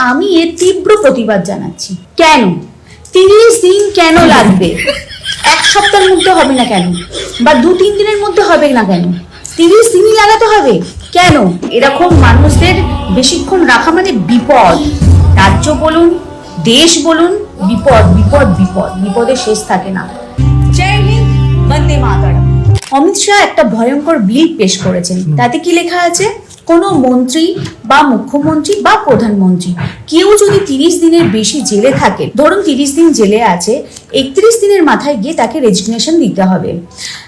আমি এর তীব্র প্রতিবাদ জানাচ্ছি। কেন? তিরিশ দিন কেন লাগবে? এক সপ্তাহের মধ্যে হবে না কেন? বা দু তিন দিনের মধ্যে হবে না কেন? তিরিশ দিনই লাগাতে হবে? কেন? এরকম মানুষদের বেশিক্ষণ রাখা মানে বিপদ। রাজ্য বলুন, দেশ বলুন, বিপদ বিপদ বিপদ। বিপদের শেষ থাকে না। অমিত শাহ একটা ভয়ঙ্কর বিল পেশ করেছেন। তাতে কি লেখা আছে? কোনো মন্ত্রী বা মুখ্যমন্ত্রী বা প্রধানমন্ত্রী। কেউ যদি তিরিশ দিনের বেশি জেলে থাকে ধরুন তিরিশ দিন জেলে আছে, একত্রিশ দিনের মাথায় গিয়ে তাকে রেজিগনেশন দিতে হবে।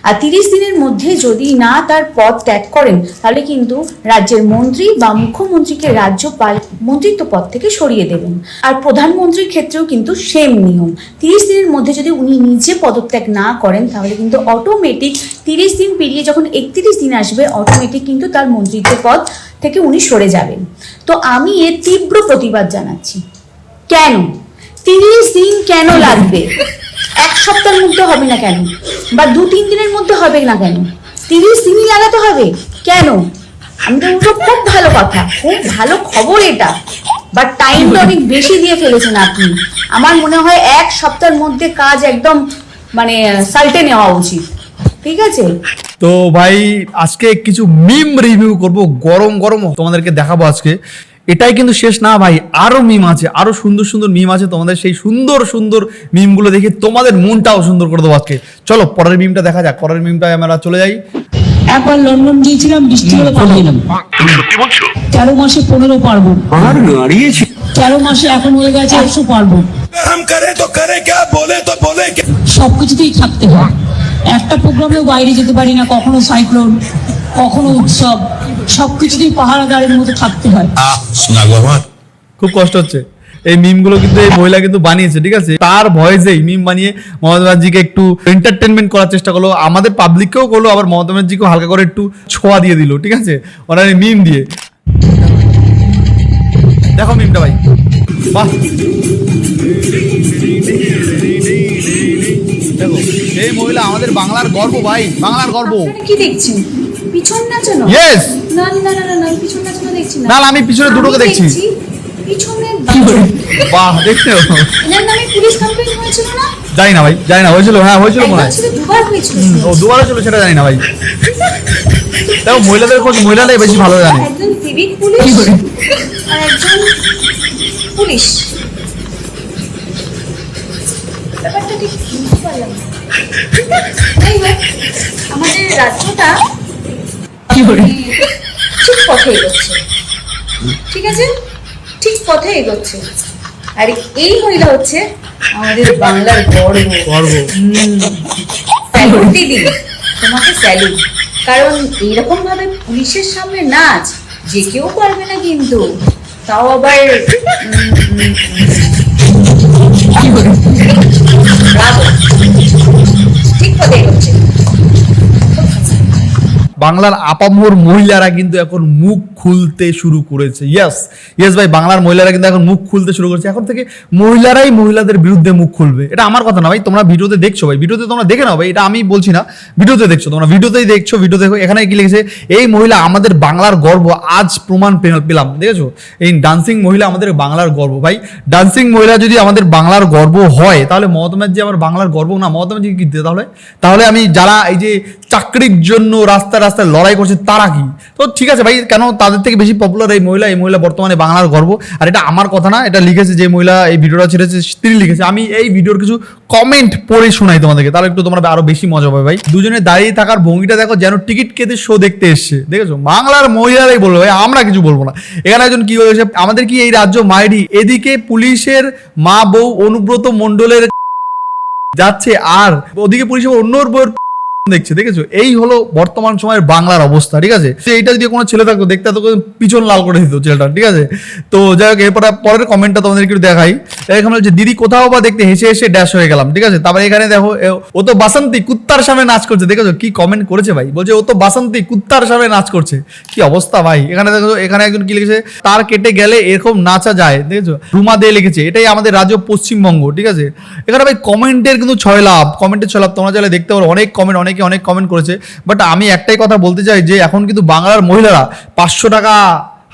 আর তিরিশ দিনের মধ্যে যদি না তার পদ ত্যাগ করেন, তাহলে কিন্তু রাজ্যের মন্ত্রী বা মুখ্যমন্ত্রীকে রাজ্যপাল মন্ত্রিত্ব পদ থেকে সরিয়ে দেবেন। আর প্রধানমন্ত্রীর ক্ষেত্রেও কিন্তু সেম নিয়ম। তিরিশ দিনের মধ্যে যদি উনি নিজে পদত্যাগ না করেন, তাহলে কিন্তু অটোমেটিক তিরিশ দিন পেরিয়ে যখন একত্রিশ দিন আসবে অটোমেটিক কিন্তু তার মন্ত্রিত্ব পদ থেকে উনি সরে যাবেন। তো আমি এর তীব্র প্রতিবাদ জানাচ্ছি। কেন? তিরিশ দিন কেন লাগবে? এক সপ্তাহের মধ্যে হবে না কেন? বা দু তিন দিনের মধ্যে হবে না কেন? তিরিশ দিনই লাগাতে হবে? কেন? আমি তো খুব ভালো কথা, খুব ভালো খবর এটা। বাট টাইমটা অনেক বেশি দিয়ে ফেলেছেন আপনি। আমার মনে হয় এক সপ্তাহের মধ্যে কাজ একদম মানে সাল্টে নেওয়া উচিত। ঠিক আছে? তো ভাই আজকে কিছু মিম রিভিউ করব গরম গরম তোমাদেরকে দেখাবো আজকে। এটাই কিন্তু শেষ না ভাই আরও মিম আছে আরও সুন্দর সুন্দর মিম আছে তোমাদের সেই সুন্দর সুন্দর মিমগুলো দেখে তোমাদের মনটাও সুন্দর করে দেবো আজকে। চলো পরের মিমটা দেখা যাক পরের মিমটা আমরা চলে যাই। একবার লন্ডন গিয়েছিলাম বৃষ্টি হলো হ্যাঁ, সত্যি বলছো? তেরো মাসে পনেরো পারব। আর হারিয়েছি তেরো মাসে এখন হয়ে গেছে একশো পারব। করে তো করে কে বলে তো বলে সবকিছুতেই থাকতে হয়। একটা প্রোগ্রামেও বাইরে যেতে পারি না কখনো সাইক্লোন কখনো উৎসব সবকিছুতেই পাহারাদারের মতো থাকতে হয়। খুব কষ্ট হচ্ছে। এই মিমগুলো কিন্তু এই মহিলা কিন্তু বানিয়েছে ঠিক আছে? তার ভয়েসেই মিম বানিয়ে মমতা ব্যানার্জিকে একটু এন্টারটেনমেন্ট করার চেষ্টা করল। আমাদের পাবলিককেও করল আবার মমতা ব্যানার্জিকেও হালকা করে একটু ছোঁয়া দিয়ে দিল ঠিক আছে? ওরা মিম দিয়ে। দেখো মিমটা ভাই। বাহ। এই মহিলা আমাদের বাংলার গর্ব ভাই বাংলার গর্ব। কি দেখছেন? পিছন নাচানো? ইয়েস না না না না না পিছন নাচানো দেখছি না। না, আমি পিছনে দুটোকে দেখছি। পিছনে বাহ দেখছ এনার নামে পুলিশ কমপ্লেন হয়েছিল না? জানি না ভাই জানি না হয়েছিল হ্যাঁ হয়েছিল মনে হয়। ছিল দুবার হয়েছিল ও সেটা জানি না ভাই। দেখো মহিলাদের খোঁজ মহিলারাই বেশি ভালো জানে। একজন সিভিক পুলিশ আর একজন পুলিশ। ব্যাপারটা ঠিক বুঝতে পারলাম না। যাই হোক, আমাদের রাজ্যটা ঠিক পথে এগোচ্ছে। ঠিক আছে? ঠিক পথে এগোচ্ছে। আর এই মহিলা হচ্ছে আমাদের বাংলার গর্ব। গর্ব। স্যালুট দিদি তোমাকে স্যালুট। কারণ এইরকম ভাবে পুলিশের সামনে নাচ যে কেউ পারবে না কিন্তু। তাও আবার বাংলার আপামোর মহিলারা কিন্তু এখন মুখ খুলতে শুরু করেছে। ইয়াস ইয়েস ভাই, বাংলার মহিলারা কিন্তু এখন মুখ খুলতে শুরু করেছে। এখন থেকে মহিলারাই মহিলাদের বিরুদ্ধে মুখ খুলবে। এটা আমার কথা না ভাই, তোমরা ভিডিওতে দেখছ ভাই, ভিডিওতে তোমরা দেখে নাও ভাই, এটা আমি বলছি না, ভিডিওতে দেখছ, তোমরা ভিডিওতেই দেখছ ভিডিও দেখো, এখানে কি লিখেছে, এই মহিলা আমাদের বাংলার গর্ব, আজ প্রমাণ পেলাম, দেখেছ? এই ডান্সিং মহিলা আমাদের বাংলার গর্ব ভাই। ডান্সিং মহিলা যদি আমাদের বাংলার গর্ব হয়, তাহলে মমতা ব্যানার্জি আমার বাংলার গর্ব না, মমতা ব্যানার্জি কি তাহলে? তাহলে আমি যারা এই যে চাকরির জন্য রাস্তায় রাস্তায় লড়াই করছে, তারা কি? তো ঠিক আছে ভাই, কেন তাদের থেকে বেশি পপুলার এই মহিলা? এই মহিলা বর্তমানে বাংলার গর্ব। আর এটা আমার কথা না, এটা লিখেছে যে মহিলা এই ভিডিওটা ছেড়েছে, তিনি লিখেছে। আমি এই ভিডিওর কিছু কমেন্ট পড়ে শোনাই তোমাদেরকে, তাহলে একটু তোমরা আরও বেশি মজা পাবে ভাই। দুজনে দাঁড়িয়ে থাকার ভঙ্গিটা দেখো, যেন টিকিট কেটে শো দেখতে এসছে। দেখেছ? বাংলার মহিলারাই বলবে ভাই, আমরা কিছু বলব না। এখানে একজন কি বলেছে, আমাদের কি এই রাজ্য মাইরি? এদিকে পুলিশের মা বউ অনুব্রত মণ্ডলের যাচ্ছে, আর ওদিকে পুলিশের অন্য বউয়ের দেখছে, দেখেছ? এই হলো বর্তমান সময়ের বাংলার অবস্থা, ঠিক আছে? এইটা যদি কোনো ছেলে থাকতো, দেখতে তো পিছন লাল করে দিত ছেলেটা, ঠিক আছে? তো যাই হোক, এরপর পরের কমেন্টটা তোমাদের একটু দেখাই। এখানে হচ্ছে দিদি, কোথাও বা দেখতে হেসে হেসে ড্যাশ হয়ে গেলাম, ঠিক আছে? তারপরে এখানে দেখো ও তো বাসন্তী কুত্তার সামনে নাচ করছে, দেখেছ? কি কমেন্ট করেছে ভাই? বলছে, ও তো বাসন্তী কুত্তার সামনে নাচ করছে। কি অবস্থা ভাই? এখানে দেখো, এখানে একজন কি লিখেছে, তার কেটে গেলে এরকম নাচা যায়। দেখেছ? রুমা দিয়ে লিখেছে, এটাই আমাদের রাজ্য পশ্চিমবঙ্গ, ঠিক আছে? এখানে ভাই কমেন্টের কিন্তু ছয় লাভ কমেন্টের ছয় লাভ, তোমরা চাইলে দেখতে পারো, অনেক কমেন্ট অনেকে অনেক কমেন্ট করেছে বাট আমি একটাই কথা বলতে চাই যে এখন কিন্তু বাংলার মহিলারা পাঁচশো টাকা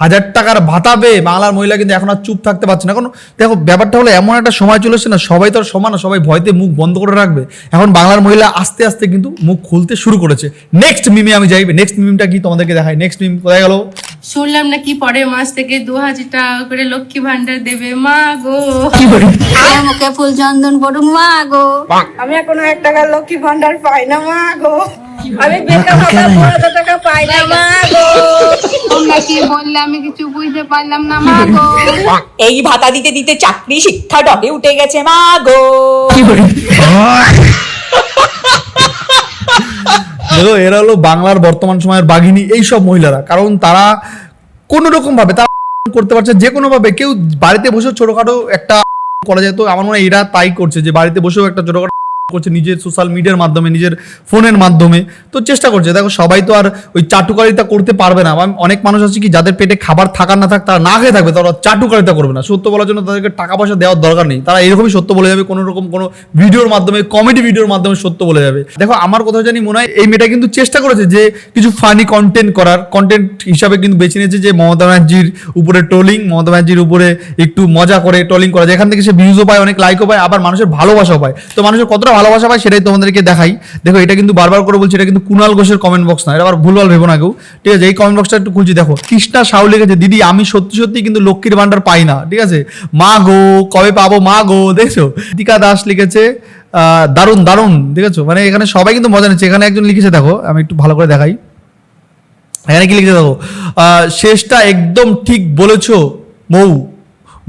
হাজার টাকার ভাতা পেয়ে বাংলার মহিলা কিন্তু এখন আর চুপ থাকতে পারছে না। এখন দেখো ব্যাপারটা হলো এমন একটা সময় চলে এসেছে না সবাই তো আর সমান সবাই ভয়তে মুখ বন্ধ করে রাখবে। এখন বাংলার মহিলা আস্তে আস্তে কিন্তু মুখ খুলতে শুরু করেছে। নেক্সট মিমে আমি যাই নেক্সট মিমটা কি তোমাদেরকে দেখাই? নেক্সট মিম কোথায় গেল? শুনলাম নাকি পরের মাস থেকে দু হাজার টাকা করে লক্ষ্মী ভান্ডার দেবে মা গো। মুখে ফুল চন্দন পড়ুক মা গো। আমি এখনও এক টাকা লক্ষ্মী ভান্ডার পাই না মা গো। আমি বেকার ভাতা পনেরো টাকা পাই না মা গো। তোমরা কি বললে আমি কিছু বুঝতে পারলাম না মা গো? এই ভাতা দিতে দিতে চাকরি শিক্ষা উঠে গেছে মা গো। দেখো এরা হলো বাংলার বর্তমান সময়ের বাঘিনী এই সব মহিলারা। কারণ তারা কোন রকম ভাবে তারা করতে পারছে যে কোনো ভাবে কেউ বাড়িতে বসে ছোটখাটো একটা করা যায়। তো আমার মনে হয় এরা তাই করছে যে বাড়িতে বসেও একটা ছোটখাটো করছে নিজের সোশ্যাল মিডিয়ার মাধ্যমে, নিজের ফোনের মাধ্যমে। তো চেষ্টা করছে। দেখো, সবাই তো আর ওই চাটুকারিতা করতে পারবে না। অনেক মানুষ আছে কি, যাদের পেটে খাবার থাকার না থাক, তারা না খেয়ে থাকবে, তারা চাটুকারিতা করবে না। সত্য বলার জন্য তাদেরকে টাকা পয়সা দেওয়ার দরকার নেই। তারা এরকমই সত্য বলে যাবে, কোনো রকম কোনো ভিডিওর মাধ্যমে কমেডি ভিডিওর মাধ্যমে সত্য বলে যাবে। দেখো, আমার কোথাও জানি মনে হয় এই মেয়েটা কিন্তু চেষ্টা করেছে যে কিছু ফানি কন্টেন্ট করার। কন্টেন্ট হিসাবে কিন্তু বেছে নিয়েছে যে মমতা ব্যানার্জির উপরে ট্রোলিং মমতা ব্যানার্জির উপরে একটু মজা করে ট্রোলিং করা। যেখান থেকে সে ভিউজও পায়, অনেক লাইকও পায়, আবার মানুষের ভালোবাসাও পায়। তো মানুষের কতটা ভালোবাসা পাই সেটাই তোমাদেরকে দেখাই। দেখো, এটা কিন্তু বারবার করে বলছি, এটা কিন্তু কুণাল ঘোষের কমেন্ট বক্স না, এটা আবার ভুলভাল ভেবো না কেউ। ঠিক আছে, এই কমেন্ট বক্সটা একটু খুলছি, দেখো। কৃষ্ণা সাউ লিখেছে, দিদি, আমি সত্যি সত্যি কিন্তু লক্ষ্মীর ভান্ডার পাই না। ঠিক আছে? মা গো, কবে পাবো? মা গো? দেখছ? টিকা দাস লিখেছে দারুণ দারুণ। আছে মানে এখানে সবাই কিন্তু মজা নিচ্ছে। এখানে একজন লিখেছে, দেখো, আমি একটু ভালো করে দেখাই। এখানে কি লিখেছে, দেখো শেষটা একদম ঠিক বলেছ, মৌ।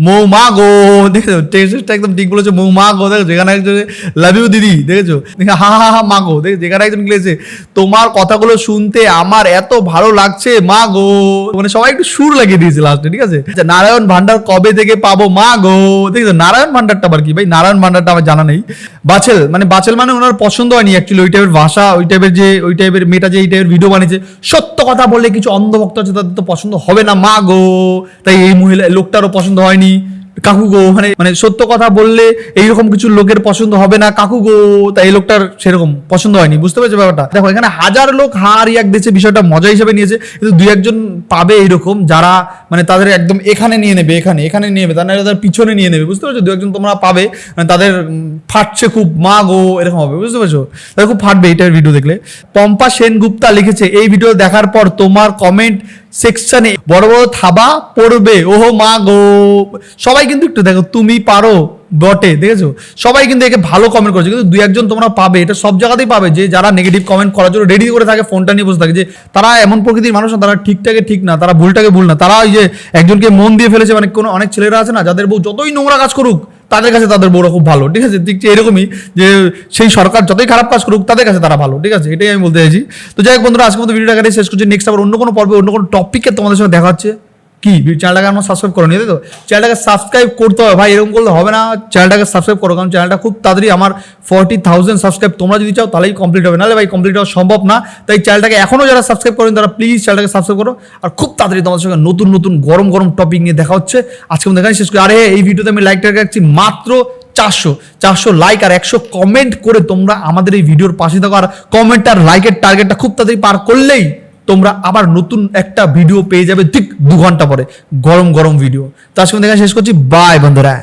মৌ মা গো দেখেছ শেষটা একদম ঠিক বলেছ, মৌ মা গো দেখেছ? এখানে একজন লাভ ইউ দিদি। দেখেছ? দেখে, হা হা হা মা গো দেখেছ এখানে একজন লিখেছে তোমার কথাগুলো শুনতে আমার এত ভালো লাগছে মা গো মানে সবাই একটু সুর লাগিয়ে দিয়েছে লাস্টে ঠিক আছে? নারায়ণ ভান্ডার কবে থেকে পাবো মা গো দেখেছ? নারায়ণ ভান্ডারটা আবার কি ভাই? নারায়ণ ভান্ডারটা আমার জানা নেই। বাছেল মানে বাছেল মানে ওনার পছন্দ হয়নি অ্যাকচুয়ালি ওই টাইপের ভাষা, ওই টাইপের যে, ওই টাইপের মেয়েটা যে, এই টাইপের ভিডিও বানিয়েছে। সত্য কথা বললে কিছু অন্ধভক্ত আছে, তাদের তো পছন্দ হবে না মা গো তাই এই মহিলা লোকটারও পছন্দ হয়নি। কাকু গো মানে মানে সত্য কথা বললে এইরকম কিছু লোকের পছন্দ হবে না, কাকু গো তাই এই লোকটার সেরকম পছন্দ হয়নি, বুঝতে পেরেছ ব্যাপারটা? দেখো, এখানে হাজার লোক হার ইয়াক দিয়েছে, বিষয়টা মজা হিসেবে নিয়েছে, কিন্তু দুই একজন পাবে এইরকম, যারা মানে তাদের একদম এখানে নিয়ে নেবে, এখানে এখানে নিয়ে নেবে, তার তাদের পিছনে নিয়ে নেবে, বুঝতে পারছ? দু একজন তোমরা পাবে মানে তাদের ফাটছে খুব, মা গো, এরকম হবে, বুঝতে পারছ? তাদের খুব ফাটবে এইটার ভিডিও দেখলে। পম্পা সেনগুপ্তা লিখেছে, এই ভিডিও দেখার পর তোমার কমেন্ট সেকশনে বড় বড় থাবা পড়বে। ওহো মা গো। সবাই কিন্তু একটু দেখো, তুমি পারো বটে, দেখেছ? সবাই কিন্তু একে ভালো কমেন্ট করেছে, কিন্তু দুই একজন তোমরা পাবে, এটা সব জায়গাতেই পাবে যে যারা নেগেটিভ কমেন্ট করার জন্য রেডি করে থাকে ফোনটা নিয়ে বসে থাকে, যে তারা এমন প্রকৃতির মানুষ না, তারা ঠিকটাকে ঠিক না, তারা ভুলটাকে ভুল না, তারা ওই যে একজনকে মন দিয়ে ফেলেছে মানে কোনো অনেক ছেলেরা আছে না, যাদের বউ যতই নোংরা কাজ করুক তাদের কাছে তাদের বউরা খুব ভালো, ঠিক আছে? ঠিক এরকমই যে সেই সরকার যতই খারাপ কাজ করুক, তাদের কাছে তারা ভালো, ঠিক আছে? এটাই আমি বলতে চাইছি। তো যাই হোক বন্ধুরা আজকে মতো ভিডিওটা শেষ করছি। নেক্সট আবার অন্য কোনো পর্বে, অন্য কোনো টপিকে তোমাদের সঙ্গে দেখা হচ্ছে। কি? চ্যানেলটাকে আমার সাবস্ক্রাইব করো নিয়ে তো? চ্যানেলটাকে সাবস্ক্রাইব করতে হবে, ভাই, এরকম করলে হবে না। চ্যানেলটাকে সাবস্ক্রাইব করো, কারণ চ্যানেলটা খুব তাড়াতাড়ি আমার ফর্টি থাউজেন্ড সাবস্ক্রাইব তোমরা যদি চাও, তাহলেই কমপ্লিট হবে। নাহলে ভাই কমপ্লিট হওয়া সম্ভব না। তাই চ্যানেলটাকে এখনও যারা সাবস্ক্রাইব করেন, তারা প্লিজ চ্যানেলটাকে সাবস্ক্রাইব করো। আর খুব তাড়াতাড়ি তোমাদের সঙ্গে নতুন নতুন, গরম গরম টপিক নিয়ে দেখা হচ্ছে। আজকে আমি দেখাই শেষ করি। আরে, এই ভিডিওতে আমি লাইকটা রাখছি মাত্র চারশো। চারশো লাইক আর একশো কমেন্ট করে তোমরা আমাদের এই ভিডিওর পাশে থাকো। আর কমেন্ট আর লাইকের টার্গেটটা খুব তাড়াতাড়ি পার করলেই তোমরা আবার নতুন একটা ভিডিও পেয়ে যাবে ঠিক দু ঘণ্টা পরে। গরম গরম ভিডিও তার সঙ্গে দেখা শেষ করছি। বাই বন্ধুরা।